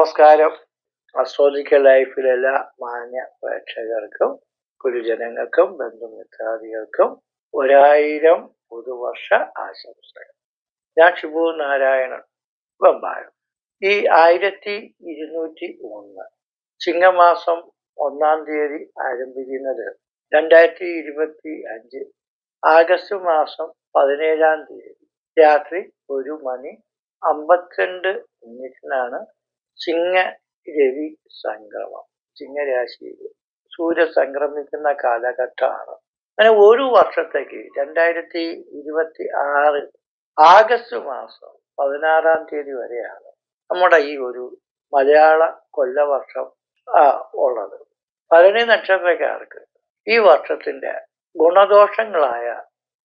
നമസ്കാരം. അസ്ട്രോളജിക്കൽ ലൈഫിലെ എല്ലാ മാന്യ പ്രേക്ഷകർക്കും ഗുരുജനങ്ങൾക്കും ബന്ധുമിത്രാദികൾക്കും ഒരായിരം പുതുവർഷ ആശംസകൾ. ഞാൻ ശുഭു നാരായണൻ വെമ്പാഴം. ഈ ആയിരത്തി ഇരുന്നൂറ്റി ഒന്ന് ചിങ്ങമാസം ഒന്നാം തീയതി ആരംഭിക്കുന്നത് രണ്ടായിരത്തി ഇരുപത്തി അഞ്ച് ആഗസ്റ്റ് മാസം പതിനേഴാം തീയതി രാത്രി ഒരു മണി അമ്പത്തിരണ്ട് മിനിറ്റിനാണ് ചിങ്ങ രവി സംക്രമം. ചിങ്ങരാശിയിൽ സൂര്യ സംക്രമിക്കുന്ന കാലഘട്ടമാണ്. അങ്ങനെ ഒരു വർഷത്തേക്ക് രണ്ടായിരത്തി ഇരുപത്തി ആറ് ആഗസ്റ്റ് മാസം പതിനാറാം തീയതി വരെയാണ് നമ്മുടെ ഈ ഒരു മലയാള കൊല്ലവർഷം ഉള്ളത്. ഭരണി നക്ഷത്രക്കാർക്ക് ഈ വർഷത്തിന്റെ ഗുണദോഷങ്ങളായ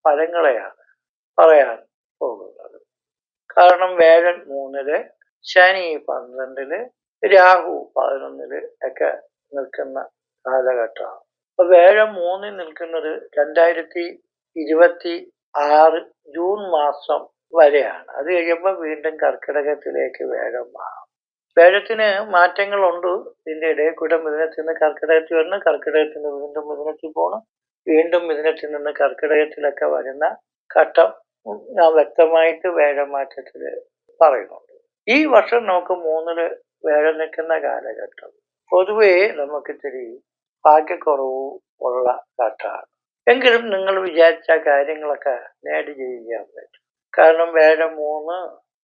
ഫലങ്ങളെയാണ് പറയാൻ പോകുന്നത്. കാരണം വേഴൻ മൂന്നിൽ ശനി പന്ത്രണ്ടിൽ രാഹു പതിനൊന്നിൽ ഒക്കെ നിൽക്കുന്ന കാലഘട്ടമാണ്. അപ്പൊ വേഴം മൂന്നിൽ നിൽക്കുന്നത് രണ്ടായിരത്തി ഇരുപത്തി ആറ് ജൂൺ മാസം വരെയാണ്. അത് കഴിയുമ്പോൾ വീണ്ടും കർക്കിടകത്തിലേക്ക് വേഴം മാറും. വേഴത്തിന് മാറ്റങ്ങളുണ്ട്. ഇതിന്റെ ഇടയിൽ കൂടെ മിഥുനത്തിൽ നിന്ന് കർക്കിടകത്തിൽ വരണം കർക്കിടകത്തിൽ നിന്ന് വീണ്ടും മിഥുനത്തിൽ പോകണം വീണ്ടും മിഥുനത്തിൽ നിന്ന് കർക്കിടകത്തിലൊക്കെ വരുന്ന ഘട്ടം ഞാൻ വ്യക്തമായിട്ട് വേഴമാറ്റത്തിൽ പറയുന്നുണ്ട്. ഈ വർഷം നമുക്ക് മൂന്നിൽ വേഴം നിൽക്കുന്ന കാലഘട്ടം. പൊതുവേ നമുക്ക് ഇത്തിരി ഭാഗ്യക്കുറവ് ഉള്ള ഘട്ടമാണ് എങ്കിലും നിങ്ങൾ വിചാരിച്ച കാര്യങ്ങളൊക്കെ നേടി ചെയ്യാൻ പറ്റും. കാരണം വേഴം മൂന്ന്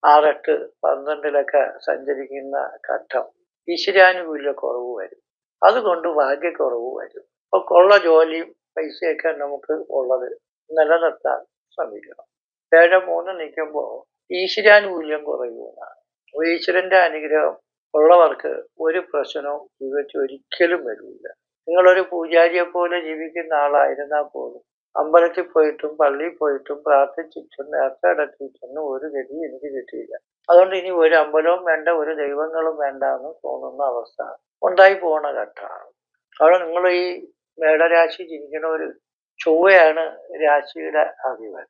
ആറെട്ട് പന്ത്രണ്ടിലൊക്കെ സഞ്ചരിക്കുന്ന ഘട്ടം ഈശ്വരാനുകൂല്യ കുറവ് വരും. അതുകൊണ്ട് ഭാഗ്യക്കുറവ് വരും. അപ്പൊ കൊള്ള ജോലിയും പൈസയൊക്കെ നമുക്ക് ഉള്ളത് നിലനിർത്താൻ ശ്രമിക്കണം. വേഴം മൂന്ന് നിൽക്കുമ്പോൾ ഈശ്വരാനുകൂല്യം കുറയുമെന്നാണ്. ഈശ്വരന്റെ അനുഗ്രഹം ഉള്ളവർക്ക് ഒരു പ്രശ്നവും ജീവിതത്തിൽ ഒരിക്കലും വരില്ല. നിങ്ങളൊരു പൂജാരിയെ പോലെ ജീവിക്കുന്ന ആളായിരുന്നാൽ പോലും അമ്പലത്തിൽ പോയിട്ടും പള്ളിയിൽ പോയിട്ടും പ്രാർത്ഥിച്ചിട്ടും നേർച്ച അടക്കിയിട്ടൊന്നും ഒരു ഗതി എനിക്ക് കിട്ടിയില്ല. അതുകൊണ്ട് ഇനി ഒരു അമ്പലവും വേണ്ട ഒരു ദൈവങ്ങളും വേണ്ട എന്ന് തോന്നുന്ന അവസ്ഥ ഉണ്ടായി പോണ ഘട്ടമാണ്. അവിടെ നിങ്ങൾ ഈ മേടരാശി ജനിക്കുന്ന ഒരു ചൊവ്വയാണ് രാശിയുടെ അധിപൻ.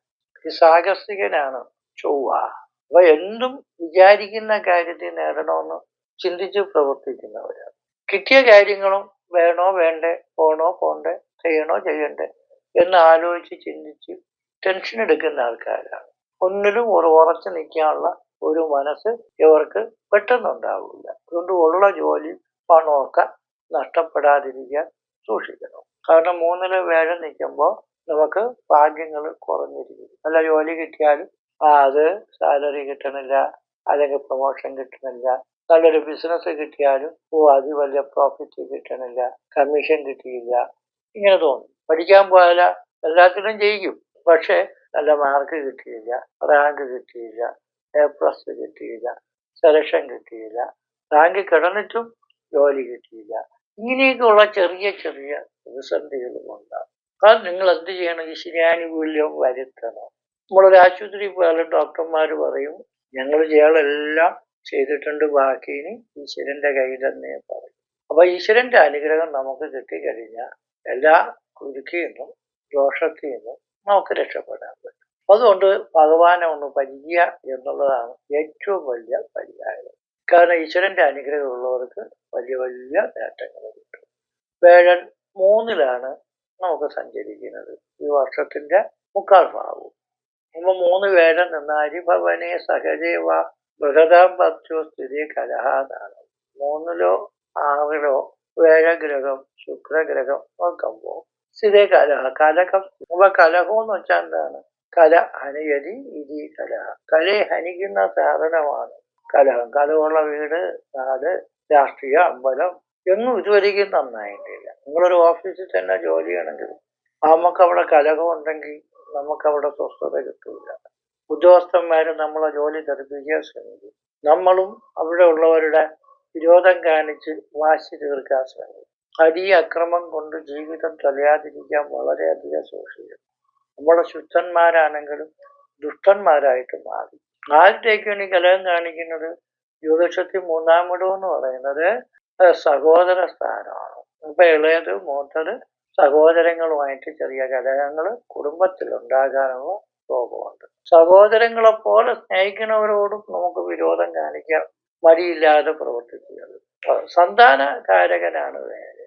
ഈ സാഹസികനാണ് ചൊവ്വ. അപ്പൊ എന്തും വിചാരിക്കുന്ന കാര്യത്തിൽ നേടണമെന്ന് ചിന്തിച്ച് പ്രവർത്തിക്കുന്നവരാണ്. കിട്ടിയ കാര്യങ്ങളും വേണോ വേണ്ടേ പോണോ പോണ്ടേ ചെയ്യണോ ചെയ്യണ്ടേ എന്ന് ആലോചിച്ച് ചിന്തിച്ച് ടെൻഷൻ എടുക്കുന്ന ആൾക്കാരാണ്. ഒന്നിലും ഒരു ഉറച്ചു നിൽക്കാനുള്ള ഒരു മനസ്സ് ഇവർക്ക് പെട്ടെന്നുണ്ടാവില്ല. അതുകൊണ്ട് ഉള്ള ജോലി പണമൊക്കെ നഷ്ടപ്പെടാതിരിക്കാൻ സൂക്ഷിക്കണം. കാരണം മൂന്നിൽ വേഴം നിൽക്കുമ്പോൾ നമുക്ക് ഭാഗ്യങ്ങൾ കുറഞ്ഞിരിക്കും. നല്ല ജോലി കിട്ടിയാലും അത് സാലറി കിട്ടണില്ല അല്ലെങ്കിൽ പ്രൊമോഷൻ കിട്ടണില്ല. നല്ലൊരു ബിസിനസ് കിട്ടിയാലും ഓ അത് വലിയ പ്രോഫിറ്റ് കിട്ടണില്ല കമ്മീഷൻ കിട്ടിയില്ല. ഇങ്ങനെ തോന്നും. പഠിക്കാൻ പോയാല എല്ലാത്തിനും ജയിക്കും. പക്ഷെ നല്ല മാർക്ക് കിട്ടിയില്ല റാങ്ക് കിട്ടിയില്ല എ പ്ലസ് കിട്ടിയില്ല സെലക്ഷൻ കിട്ടിയില്ല. റാങ്ക് കിടന്നിട്ടും ജോലി കിട്ടിയില്ല. ഇങ്ങനെയൊക്കെയുള്ള ചെറിയ ചെറിയ പ്രതിസന്ധികളും ഉണ്ടാകും അത് നിങ്ങൾ എന്ത് ചെയ്യണം? ഈ ശരിയാനുകൂല്യം വരുത്തണം. നമ്മളൊരു ആശുപത്രി പോയാലും ഡോക്ടർമാർ പറയും ഞങ്ങൾ ചെയ്യാളെല്ലാം ചെയ്തിട്ടുണ്ട് ബാക്കി ഇനി ഈശ്വരന്റെ കയ്യിൽ തന്നെ പറയും. അപ്പൊ ഈശ്വരന്റെ അനുഗ്രഹം നമുക്ക് കിട്ടിക്കഴിഞ്ഞാൽ എല്ലാ കുരുക്കിൽ നിന്നും ദോഷത്തിൽ നിന്നും നമുക്ക് രക്ഷപ്പെടാൻ പറ്റും. അതുകൊണ്ട് ഭഗവാനെ ഒന്ന് പരിചയ എന്നുള്ളതാണ് ഏറ്റവും വലിയ പരിഹാരം. കാരണം ഈശ്വരന്റെ അനുഗ്രഹം ഉള്ളവർക്ക് വലിയ വലിയ നേട്ടങ്ങൾ കിട്ടും. വേഴൻ മൂന്നിലാണ് നമുക്ക് സഞ്ചരിക്കുന്നത്. ഈ വർഷത്തിന്റെ മുക്കാൽ ഭാഗവും. അപ്പൊ മൂന്ന് പേരെ നിന്ന് ഹരിഭവനെ സഹജേവ ബൃഹദാം പത്യോ സ്ഥിതി കലഹാന്നാണ് മൂന്നിലോ ആറിലോ വേഴഗ്രഹം ശുക്രഗ്രഹം നോക്കുമ്പോൾ സ്ഥിതി കലഹ. കലഹം അപ്പൊ കലഹം എന്ന് വെച്ചാൽ എന്താണ്? കല ഹനിയതി ഇതി കലഹ. കലയെ ഹനിക്കുന്ന സാധനമാണ് കലഹം. കലഹമുള്ള വീട് നാട് രാഷ്ട്രീയ അമ്പലം എന്നും ഇതുവരെയും നന്നായിട്ടില്ല. നിങ്ങളൊരു ഓഫീസിൽ തന്നെ ജോലി ചെയ്യണമെങ്കിൽ നമുക്ക് അവിടെ കലഹം ഉണ്ടെങ്കിൽ നമുക്ക് അവിടെ സ്വസ്ഥത കിട്ടില്ല ഉദ്യോഗസ്ഥന്മാർ നമ്മളെ ജോലി തെറിപ്പിക്കാൻ ശ്രമിക്കും. നമ്മളും അവിടെ ഉള്ളവരുടെ വിരോധം കാണിച്ച് വാശി തീർക്കാൻ ശ്രമിക്കും. അരി അക്രമം കൊണ്ട് ജീവിതം തെളിയാതിരിക്കാൻ വളരെയധികം സൂക്ഷിക്കണം നമ്മളെ ശുദ്ധന്മാരാണെങ്കിലും ദുഷ്ടന്മാരായിട്ട് മാറി. ആദ്യത്തേക്കാണ് ഈ കലഹം കാണിക്കുന്നത് ജ്യോതിഷത്തിൽ മൂന്നാം ഇടം എന്ന് പറയുന്നത് സഹോദര സ്ഥാനമാണ് ഇപ്പൊ ഇളയത് മൂത്തത് സഹോദരങ്ങളുമായിട്ട് ചെറിയ കലഹങ്ങൾ ഉണ്ടാകാനുള്ള യോഗമുണ്ട് സഹോദരങ്ങളെ പോലെ സ്നേഹിക്കുന്നവരോടും നമുക്ക് വിരോധം കാണിക്കാം. മടിയില്ലാതെ പ്രവർത്തിക്കുന്നത്. സന്താനകാരകനാണ് വേറെ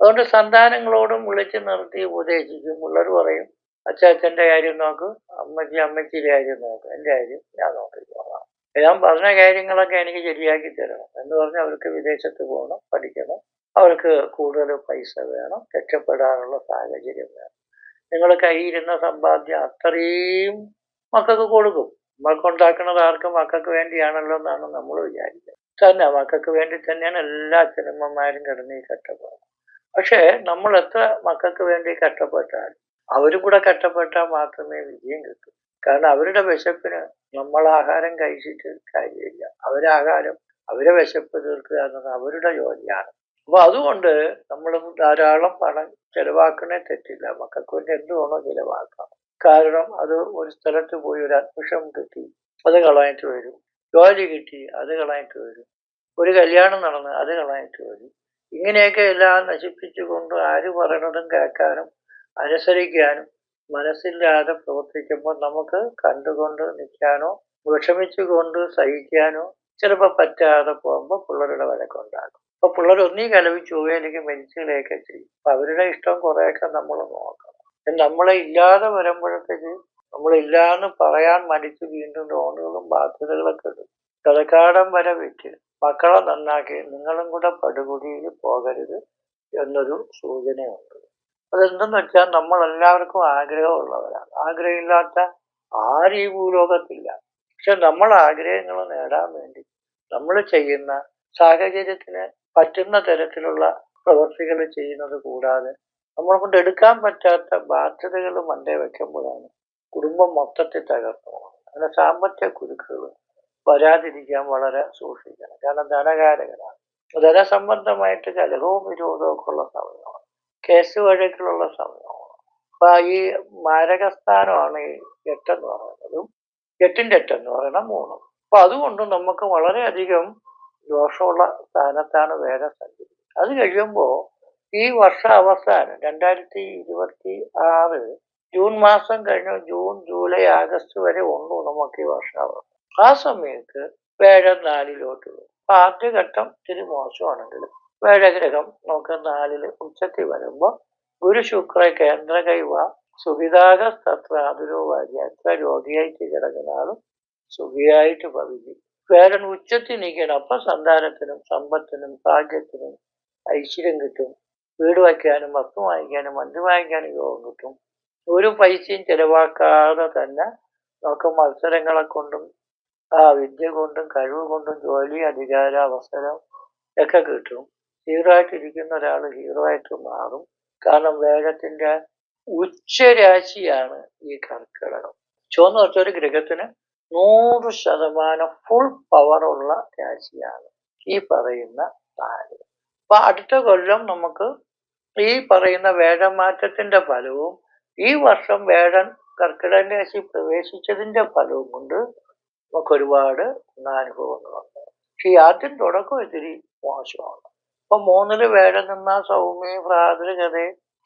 അതുകൊണ്ട് സന്താനങ്ങളോടും വിളിച്ചു നിർത്തി ഉപദേശിക്കും. പിള്ളേർ പറയും അച്ചാച്ചന്റെ കാര്യം നോക്ക്. അമ്മച്ചി അമ്മച്ചിയുടെ കാര്യം നോക്ക്. എന്റെ കാര്യം ഞാൻ നോക്കിക്കോളാം. ഞാൻ പറഞ്ഞ കാര്യങ്ങളൊക്കെ എനിക്ക് ശരിയാക്കി തരണം. എന്ന് പറഞ്ഞാൽ അവർക്ക് വിദേശത്ത് പോകണം പഠിക്കണം. അവർക്ക് കൂടുതൽ പൈസ വേണം രക്ഷപ്പെടാനുള്ള സാഹചര്യം വേണം. നിങ്ങൾ കയ്യിരുന്ന സമ്പാദ്യം അത്രയും മക്കൾക്ക് കൊടുക്കും. മക്കൾക്കുണ്ടാക്കുന്നത് ആർക്കും മക്കൾക്ക് വേണ്ടിയാണല്ലോ എന്നാണ് നമ്മൾ വിചാരിക്കുന്നത്. തന്നെ മക്കൾക്ക് വേണ്ടി തന്നെയാണ് എല്ലാ അച്ഛനമ്മമാരും കിടന്ന് ഈ കഷ്ടപ്പാട്. പക്ഷേ നമ്മൾ എത്ര മക്കൾക്ക് വേണ്ടി കഷ്ടപ്പെട്ടാൽ അവരും കൂടെ കഷ്ടപ്പെട്ടാൽ മാത്രമേ വിജയം കിട്ടൂ. കാരണം അവരുടെ വിശപ്പിന് നമ്മൾ ആഹാരം കഴിച്ചിട്ട് കാര്യമില്ല. അവരാഹാരം അവരെ വിശപ്പ് തീർക്കുക എന്നത് അവരുടെ ജോലിയാണ്. അപ്പൊ അതുകൊണ്ട് നമ്മൾ ധാരാളം പണം ചെലവാക്കണേ തെറ്റില്ല. മക്കൾക്ക് വേണ്ടി എന്ത് വേണോ ചെലവാക്കാം. കാരണം അത് ഒരു സ്ഥലത്ത് പോയി ഒരു അഡ്മിഷൻ കിട്ടി അത് കളഞ്ഞിട്ട് വരും. ജോലി കിട്ടി അത് കളഞ്ഞിട്ട് വരും. ഒരു കല്യാണം നടന്ന് അത് കളഞ്ഞിട്ട് വരും. ഇങ്ങനെയൊക്കെ എല്ലാം നശിപ്പിച്ചുകൊണ്ട് ആര് പറയണതും കേൾക്കാനും അനുസരിക്കാനും മനസ്സില്ലാതെ പ്രവർത്തിക്കുമ്പോൾ നമുക്ക് കണ്ടുകൊണ്ട് നിൽക്കാനോ വിഷമിച്ചുകൊണ്ട് സഹിക്കാനോ ചിലപ്പോൾ പറ്റാതെ പോകുമ്പോൾ പിള്ളേരുടെ വഴക്കുണ്ടാകും. അപ്പൊ പിള്ളേർ ഒന്നീ കലവിച്ചു പോവുകയോ അല്ലെങ്കിൽ മരിച്ചുകളെയൊക്കെ ചെയ്യും. അപ്പൊ അവരുടെ ഇഷ്ടം കുറെയൊക്കെ നമ്മൾ നോക്കണം. നമ്മളെ ഇല്ലാതെ വരുമ്പോഴത്തേക്ക് നമ്മളില്ലാന്ന് പറയാൻ മടിച്ച് വീണ്ടും ലോണുകളും ബാധ്യതകളൊക്കെ ഇടും. കടക്കാടം വരെ വെച്ച് മക്കളെ നന്നാക്കി. നിങ്ങളും കൂടെ പടുകുടിയിൽ പോകരുത് എന്നൊരു സൂചനയുണ്ട്. അതെന്തെന്ന് വെച്ചാൽ നമ്മൾ എല്ലാവർക്കും ആഗ്രഹമുള്ളവരാണ്. ആഗ്രഹമില്ലാത്ത ആരും ഈ ഭൂലോകത്തില്ല. പക്ഷെ നമ്മൾ ആഗ്രഹങ്ങൾ നേടാൻ വേണ്ടി നമ്മൾ ചെയ്യുന്ന സാഹചര്യത്തിന് പറ്റുന്ന തരത്തിലുള്ള പ്രവൃത്തികൾ ചെയ്യുന്നത് കൂടാതെ നമ്മളെ കൊണ്ട് എടുക്കാൻ പറ്റാത്ത ബാധ്യതകൾ മണ്ടേ വെക്കുമ്പോഴാണ് കുടുംബം മൊത്തത്തിൽ തകർന്നു അങ്ങനെ സാമ്പത്തിക കുരുക്കുകൾ വരാതിരിക്കാൻ വളരെ സൂക്ഷിക്കണം. കാരണം ധനകാരകനാണ് ധനസംബന്ധമായിട്ട് കലഹവും വിരോധവും ഒക്കെ ഉള്ള സമയമാണ്. കേസ് വഴക്കിലുള്ള സമയമാണ്. അപ്പൊ ഈ മാരകസ്ഥാനമാണ് ഈ എട്ടെന്ന് പറയുന്നതും എട്ടിന്റെ എട്ടെന്ന് പറയണം മൂന്നും. അപ്പൊ അതുകൊണ്ട് നമുക്ക് വളരെയധികം ദോഷമുള്ള സ്ഥാനത്താണ് വേഗം സഞ്ചരിക്കുന്നത്. അത് കഴിയുമ്പോൾ ഈ വർഷ അവസാനം രണ്ടായിരത്തി ഇരുപത്തി ആറ് ജൂൺ മാസം കഴിഞ്ഞു ജൂൺ ജൂലൈ ആഗസ്റ്റ് വരെ ഉള്ളൂ നമുക്ക് ഈ വർഷാവസ്ഥ ആ സമയത്ത് വേഴം നാലിലോട്ട് വരും. അപ്പൊ ആദ്യഘട്ടം ഇത്തിരി മോശമാണെങ്കിൽ വേഴഗ്രഹം നമുക്ക് നാലിൽ ഉച്ചത്തിൽ വരുമ്പോൾ ഗുരു ശുക്ര കേന്ദ്ര കൈവ സുഖിതാകസ്തത്രാതുരോവാരി എത്ര രോഗിയായിട്ട് കിടക്കുന്ന സുഖിയായിട്ട് ഭവിക്കും വേടൻ ഉച്ചത്തിൽ നീക്കണം അപ്പൊ സന്താനത്തിനും സമ്പത്തിനും ഭാഗ്യത്തിനും ഐശ്വര്യം കിട്ടും. വീട് വയ്ക്കാനും വസ്തു വാങ്ങിക്കാനും വണ്ടി വാങ്ങിക്കാനും യോഗം കിട്ടും. ഒരു പൈസയും ചെലവാക്കാതെ തന്നെ നമുക്ക് മത്സരങ്ങളെ കൊണ്ടും ആ വിദ്യ കൊണ്ടും കഴിവ് കൊണ്ടും ജോലി അധികാര അവസരം ഒക്കെ കിട്ടും. ഹീറോ ആയിട്ടിരിക്കുന്ന ഒരാൾ ഹീറോ ആയിട്ട് മാറും. കാരണം വേഗത്തിന്റെ ഉച്ചരാശിയാണ് ഈ കർക്കിടകം. ചുവന്ന വെച്ച ഒരു ഗ്രഹത്തിന് നൂറ് ശതമാനം ഫുൾ പവറുള്ള രാശിയാണ് ഈ പറയുന്ന നാല് അപ്പൊ അടുത്ത കൊല്ലം നമുക്ക് ഈ പറയുന്ന വേഴമാറ്റത്തിന്റെ ഫലവും ഈ വർഷം വേഴൻ കർക്കിടക രാശി പ്രവേശിച്ചതിന്റെ ഫലവും കൊണ്ട് നമുക്ക് ഒരുപാട് അനുഭവങ്ങളുണ്ട് പക്ഷെ ഈ ആദ്യം തുടക്കം ഇത്തിരി മോശമാണ്. അപ്പൊ മൂന്നിൽ വേഴം നിന്ന സൗമ്യ ഭ്രാതൃകഥ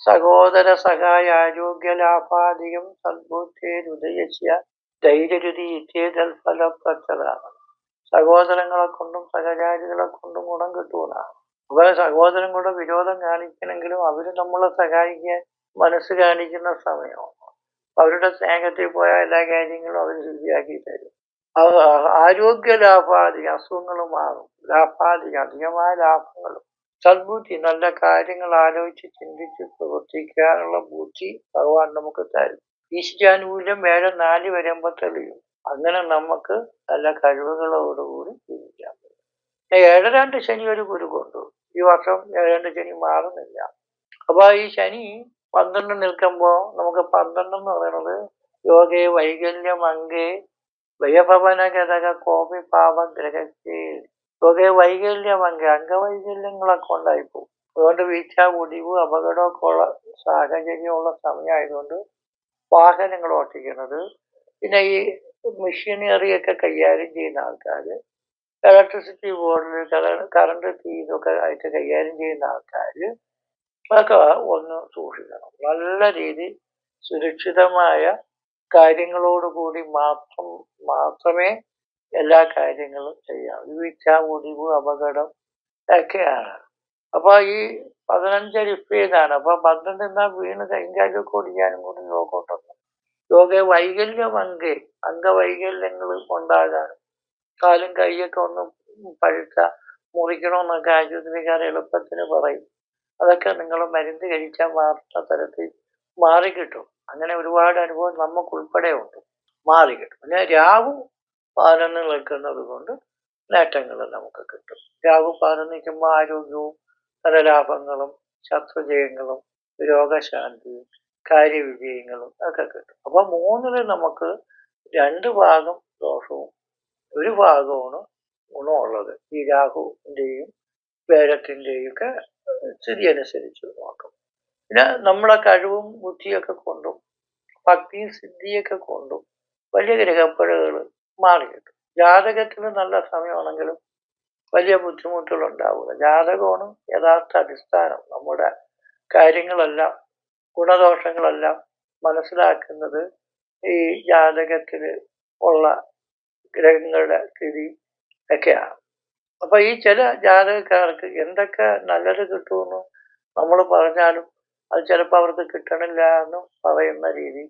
സഹോദര സഹായ ആരോഗ്യ ലാഭാധികം സദ്ബുദ്ധേരുദയസ്യ ധൈര്യരുതി ഇത്യേതൽ ഫലപ്രദമാണ് സഹോദരങ്ങളെ കൊണ്ടും സഹചാരികളെ കൊണ്ടും ഗുണം കിട്ടുന്നതാണ് അവരെ സഹോദരൻ കൂടെ വിരോധം കാണിക്കണമെങ്കിലും അവർ നമ്മളെ സഹായിക്കാൻ മനസ്സ് കാണിക്കുന്ന സമയമാണ് അവരുടെ സ്നേഹത്തിൽ പോയ എല്ലാ കാര്യങ്ങളും അവർ ശുചിയാക്കി തരും. ആരോഗ്യ ലാഭാദി അസുഖങ്ങൾ മാറും. ലാഭാദി അധികമായ ലാഭങ്ങളും. സദ്ബുദ്ധി നല്ല കാര്യങ്ങൾ ആലോചിച്ച് ചിന്തിച്ച് പ്രവർത്തിക്കാനുള്ള ബുദ്ധി ഭഗവാൻ നമുക്ക് തരും. ഈശ്വരാനുകൂല്യം വേറെ നാല് വരുമ്പോൾ തെളിയും. അങ്ങനെ നമുക്ക് നല്ല കഴിവുകളോടുകൂടി ജീവിക്കാൻ പറ്റും ഏഴരാണ്ട് ശനി ഒരു ഗുരു കൊണ്ടു ഈ വർഷം ഏഴാണ്ട് ശനി മാറുന്നില്ല. അപ്പോൾ ഈ ശനി പന്ത്രണ്ട് നിൽക്കുമ്പോൾ നമുക്ക് പന്ത്രണ്ട് എന്ന് പറയുന്നത് യോഗേ വൈകല്യം അങ്കേ വയഭവന ഗതക കോപി പാപം ഗ്രഹത്തിൽ യോഗേ വൈകല്യം അങ്കേ അംഗവൈകല്യങ്ങളൊക്കെ ഉണ്ടായിപ്പോവും അതുകൊണ്ട് വീഴ്ച ഒടിവ് അപകടമൊക്കെ ഉള്ള സാഹചര്യമുള്ള സമയമായതുകൊണ്ട് വാഹനങ്ങൾ ഓട്ടിക്കുന്നത് പിന്നെ ഈ മെഷീനറിയൊക്കെ കൈകാര്യം ചെയ്യുന്ന ആൾക്കാർ ഇലക്ട്രിസിറ്റി ബോർഡിൽ കറണ്ട് തീ ഇതൊക്കെ ആയിട്ട് കൈകാര്യം ചെയ്യുന്ന ആൾക്കാർ അതൊക്കെ ഒന്ന് സൂക്ഷിക്കണം. നല്ല രീതി സുരക്ഷിതമായ കാര്യങ്ങളോടുകൂടി മാത്രം മാത്രമേ എല്ലാ കാര്യങ്ങളും ചെയ്യാം വീഴ്ച ഒടിവ് അപകടം ഒക്കെയാണ്. അപ്പൊ ഈ പതിനഞ്ച് ഇതാണ് അപ്പൊ പന്ത്രണ്ട് എന്നാൽ വീണ് കൈകാലൊക്കെ ഓടിക്കാനും കൂടി യോഗമുണ്ടെന്ന് യോഗ വൈകല്യം അങ്ക് അംഗവൈകല്യങ്ങൾ ഉണ്ടാകാനും കാലും കൈയൊക്കെ ഒന്ന് പഴുത്ത മുറിക്കണമെന്നൊക്കെ ആശുപത്രിക്കാർ എളുപ്പത്തിന് പറയും. അതൊക്കെ നിങ്ങൾ മരുന്ന് കഴിക്കാൻ മാറുന്ന തരത്തിൽ മാറിക്കിട്ടും അങ്ങനെ ഒരുപാട് അനുഭവം നമുക്ക് ഉൾപ്പെടെ ഉണ്ട് മാറിക്കിട്ടും പിന്നെ രാഹു പാലന്ന് നിൽക്കുന്നത് കൊണ്ട് നേട്ടങ്ങൾ നമുക്ക് കിട്ടും. രാഹു പാലം നിൽക്കുമ്പോൾ ആരോഗ്യവും ധനലാഭങ്ങളും ശത്രുജയങ്ങളും രോഗശാന്തിയും കാര്യവിജയങ്ങളും ഒക്കെ കിട്ടും. അപ്പൊ മൂന്നിൽ നമുക്ക് രണ്ട് ഭാഗം ദോഷവും ഒരു ഭാഗമാണ് ഗുണമുള്ളത്. ഈ രാഹുവിന്റെയും വേരത്തിന്റെയും ഒക്കെ സ്ഥിതി അനുസരിച്ച് നോക്കും. പിന്നെ നമ്മളെ കഴിവും ബുദ്ധിയൊക്കെ കൊണ്ടും ഭക്തിയും സിദ്ധിയൊക്കെ കൊണ്ടും വലിയ ഗ്രഹപ്പഴകൾ മാറി കിട്ടും ജാതകത്തിൽ നല്ല സമയമാണെങ്കിലും വലിയ ബുദ്ധിമുട്ടുകൾ ഉണ്ടാവുക ജാതകമാണ് യഥാർത്ഥ അടിസ്ഥാനം നമ്മുടെ കാര്യങ്ങളെല്ലാം ഗുണദോഷങ്ങളെല്ലാം മനസ്സിലാക്കുന്നത് ഈ ജാതകത്തിൽ ഉള്ള ഗ്രഹങ്ങളുടെ സ്ഥിതി ഒക്കെയാണ്. അപ്പൊ ഈ ചില ജാതകക്കാർക്ക് എന്തൊക്കെ നല്ലത് കിട്ടുമെന്ന് നമ്മൾ പറഞ്ഞാലും അത് ചിലപ്പോൾ അവർക്ക് കിട്ടണില്ല എന്ന് പറയുന്ന രീതി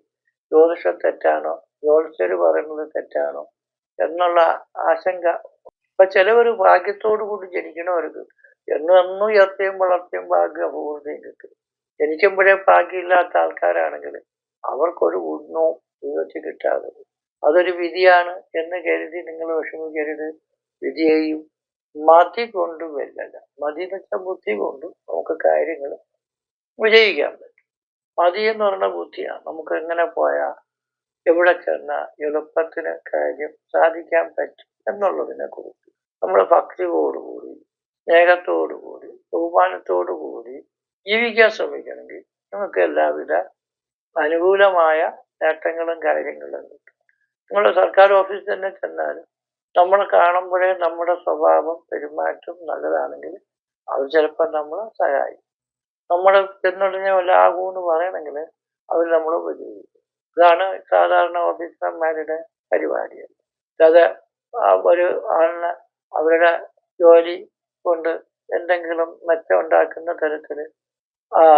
ജ്യോതിഷം തെറ്റാണോ ജ്യോതിഷർ പറയുന്നത് തെറ്റാണോ എന്നുള്ള ആശങ്ക ഇപ്പൊ ചിലവർ ഭാഗ്യത്തോടു കൂടി ജനിക്കണവർക്ക് എന്നും എന്നും ഉയർത്തിയും വളർത്തിയും ഭാഗ്യം അപൂർവതയും കിട്ടും. ജനിക്കുമ്പോഴേ ഭാഗ്യമില്ലാത്ത ആൾക്കാരാണെങ്കിൽ അവർക്കൊരു ഗുണവും ജീവിതത്തിൽ കിട്ടാതെ അതൊരു വിധിയാണ് എന്ന് കരുതി നിങ്ങൾ വിഷമിക്കരുത്. വിധിയെയും മതി കൊണ്ട് വരില്ല. മതി എന്ന് വെച്ചാൽ ബുദ്ധി കൊണ്ട് നമുക്ക് കാര്യങ്ങൾ വിജയിക്കാൻ പറ്റും. മതി എന്ന് പറഞ്ഞ ബുദ്ധിയാണ്. നമുക്ക് എങ്ങനെ പോയാൽ എവിടെ ചെന്നാൽ എളുപ്പത്തിന് കാര്യം സാധിക്കാൻ പറ്റും എന്നുള്ളതിനെ കുറിച്ച്. നമ്മൾ ഭക്തിയോടുകൂടി സ്നേഹത്തോടുകൂടി ബഹുമാനത്തോടുകൂടി ജീവിക്കാൻ ശ്രമിക്കണമെങ്കിൽ നമുക്ക് എല്ലാവിധ അനുകൂലമായ നേട്ടങ്ങളും കാര്യങ്ങളും കിട്ടും. നിങ്ങൾ സർക്കാർ ഓഫീസിൽ തന്നെ ചെന്നാലും നമ്മൾ കാണുമ്പോഴേ നമ്മുടെ സ്വഭാവം പെരുമാറ്റം നല്ലതാണെങ്കിൽ അവർ ചിലപ്പോൾ നമ്മൾ സഹായിക്കും. നമ്മൾ ചെന്നുടനെ വല്ല എന്ന് പറയണമെങ്കിൽ അവർ നമ്മളെ ഉപജീവിക്കും. ഇതാണ് സാധാരണ ഓഫീസർമാരുടെ പരിപാടി അത് ഒരു ആളിനെ അവരുടെ ജോലി കൊണ്ട് എന്തെങ്കിലും മെച്ചം ഉണ്ടാക്കുന്ന തരത്തിൽ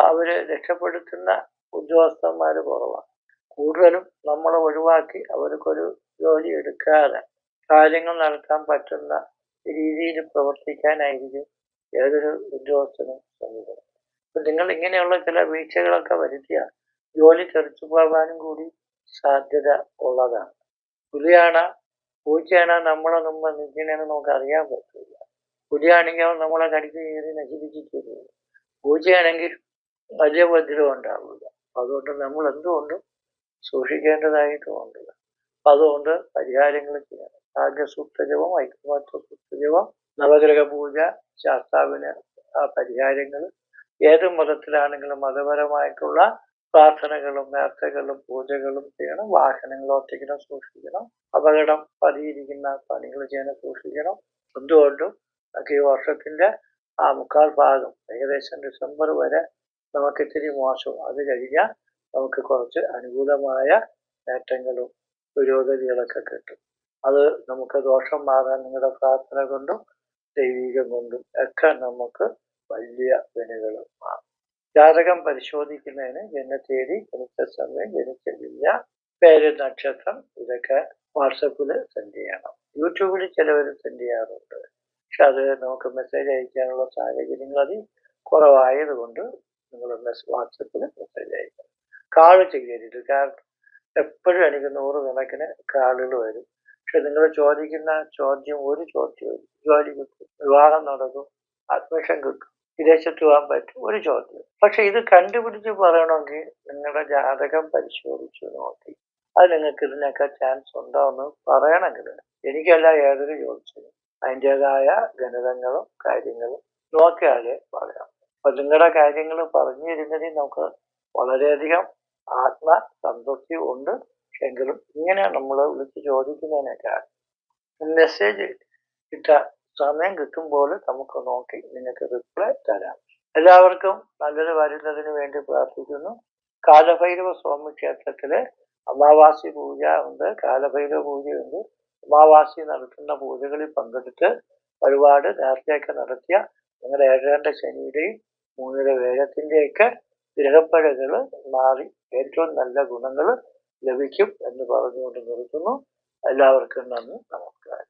അവർ രക്ഷപ്പെടുത്തുന്ന ഉദ്യോഗസ്ഥന്മാർ കുറവാണ്. കൂടുതലും നമ്മൾ ഒഴിവാക്കി അവർക്കൊരു ജോലി എടുക്കാതെ കാര്യങ്ങൾ നടത്താൻ പറ്റുന്ന രീതിയിൽ പ്രവർത്തിക്കാനായിരിക്കും ഏതൊരു ഉദ്യോഗസ്ഥനും ശ്രമിക്കുന്നത്. അപ്പൊ നിങ്ങൾ ഇങ്ങനെയുള്ള ചില വീഴ്ചകളൊക്കെ വരുത്തിയ ജോലി തെറിച്ചു പോകാനും കൂടി സാധ്യത ഉള്ളതാണ്. പുലിയാണ് പൂച്ചയാണ് നമ്മളെ നമ്മൾ നിൽക്കണേന്ന് നമുക്ക് അറിയാൻ പറ്റില്ല പുലിയാണെങ്കിൽ അവൻ നമ്മളെ കടിച്ചു കയറി നശിപ്പിച്ചിട്ടില്ല പൂച്ചയാണെങ്കിൽ വലിയ ഉപദ്രവം ഉണ്ടാവില്ല. അതുകൊണ്ട് നമ്മൾ എന്തുകൊണ്ടും സൂക്ഷിക്കേണ്ടതായിട്ടുമുണ്ട് അതുകൊണ്ട് പരിഹാരങ്ങൾ ചെയ്യണം. ആഗ്രസൂക്തജപം ഐക്യമാത്ര സൂക്തജപം നവഗ്രഹ പൂജ ശാസ്താവിന് ആ പരിഹാരങ്ങൾ ഏത് മതത്തിലാണെങ്കിലും മതപരമായിട്ടുള്ള പ്രാർത്ഥനകളും നേർച്ചകളും പൂജകളും ചെയ്യണം. വാഹനങ്ങൾ ഒറ്റയ്ക്കണം സൂക്ഷിക്കണം. അപകടം പതിയിരിക്കുന്ന പണികൾ ചെയ്യാൻ സൂക്ഷിക്കണം. എന്തുകൊണ്ടും നമുക്ക് ഈ വർഷത്തിന്റെ ആ മുക്കാൽ ഭാഗം ഏകദേശം ഡിസംബർ വരെ നമുക്ക് ഇത്തിരി മോശം. അത് കഴിഞ്ഞാൽ നമുക്ക് കുറച്ച് അനുകൂലമായ നേട്ടങ്ങളും പുരോഗതികളൊക്കെ കിട്ടും. അത് നമുക്ക് ദോഷം മാറാൻ നിങ്ങളുടെ പ്രാർത്ഥന കൊണ്ടും ദൈവികം കൊണ്ടും ഒക്കെ നമുക്ക് വലിയ വിനകൾ മാറും. ജാതകം പരിശോധിക്കുന്നതിന് ജനത്തേരി ജനിച്ച സമയം ജനിച്ച ജില്ല പേര് നക്ഷത്രം ഇതൊക്കെ വാട്സപ്പിൽ സെൻഡ് ചെയ്യണം. യൂട്യൂബിൽ ചിലവർ സെൻഡ് ചെയ്യാറുണ്ട്. പക്ഷെ അത് നമുക്ക് മെസ്സേജ് അയക്കാനുള്ള സാഹചര്യങ്ങൾ അതിൽ കുറവായതുകൊണ്ട് നിങ്ങൾ മെസ് വാട്സപ്പിൽ മെസ്സേജ് അയക്കണം. കാൾ ചെയ്യരുത് കാരണം എപ്പോഴും എനിക്ക് നൂറ് കണക്കിന് കാളുകൾ വരും. പക്ഷെ നിങ്ങൾ ചോദിക്കുന്ന ചോദ്യം ഒരു ചോദ്യം ജോലി കിട്ടും വിവാഹം നടക്കും. അഡ്മിഷൻ കിട്ടും. വിദേശത്ത് പോകാൻ പറ്റും ഒരു ചോദ്യം. പക്ഷെ ഇത് കണ്ടുപിടിച്ച് പറയണമെങ്കിൽ നിങ്ങളുടെ ജാതകം പരിശോധിച്ചു നോക്കി. അത് നിങ്ങൾക്ക് ഇതിനൊക്കെ ചാൻസ് ഉണ്ടോ എന്ന് പറയണമെങ്കിൽ എനിക്കല്ല ഏതൊരു ചോദിച്ചത് അതിന്റെതായ ഗണിതങ്ങളും കാര്യങ്ങളും നോക്കിയാലേ പറയാം. അപ്പൊ നിങ്ങളുടെ കാര്യങ്ങൾ പറഞ്ഞു തരുന്നതിൽ നമുക്ക് വളരെയധികം ആത്മ സംതൃപ്തി ഉണ്ട്. എങ്കിലും ഇങ്ങനെ നമ്മൾ വിളിച്ച് ചോദിക്കുന്നതിനേക്കാൾ മെസ്സേജ് ഇട്ട സമയം കിട്ടുമ്പോൾ നമുക്ക് നോക്കി നിങ്ങൾക്ക് റിപ്ലൈ തരാം. എല്ലാവർക്കും നല്ലത് വരുന്നതിന് വേണ്ടി പ്രാർത്ഥിക്കുന്നു. കാലഭൈരവ സ്വാമി ക്ഷേത്രത്തിൽ അമാവാസി പൂജ ഉണ്ട്. കാലഭൈരവ പൂജയുണ്ട് അമാവാസി നടത്തുന്ന പൂജകളിൽ പങ്കെടുത്ത് ഒരുപാട് നേർച്ചയൊക്കെ നടത്തിയ നിങ്ങളുടെ ഏഴരണ്ട ശനിയുടെയും മൂന്നിര വേഗത്തിന്റെയൊക്കെ ഗ്രഹപ്പഴകൾ മാറി ഏറ്റവും നല്ല ഗുണങ്ങൾ ലഭിക്കും എന്ന് പറഞ്ഞുകൊണ്ട് നിർത്തുന്നു. എല്ലാവർക്കും നന്ദി. നമസ്കാരം.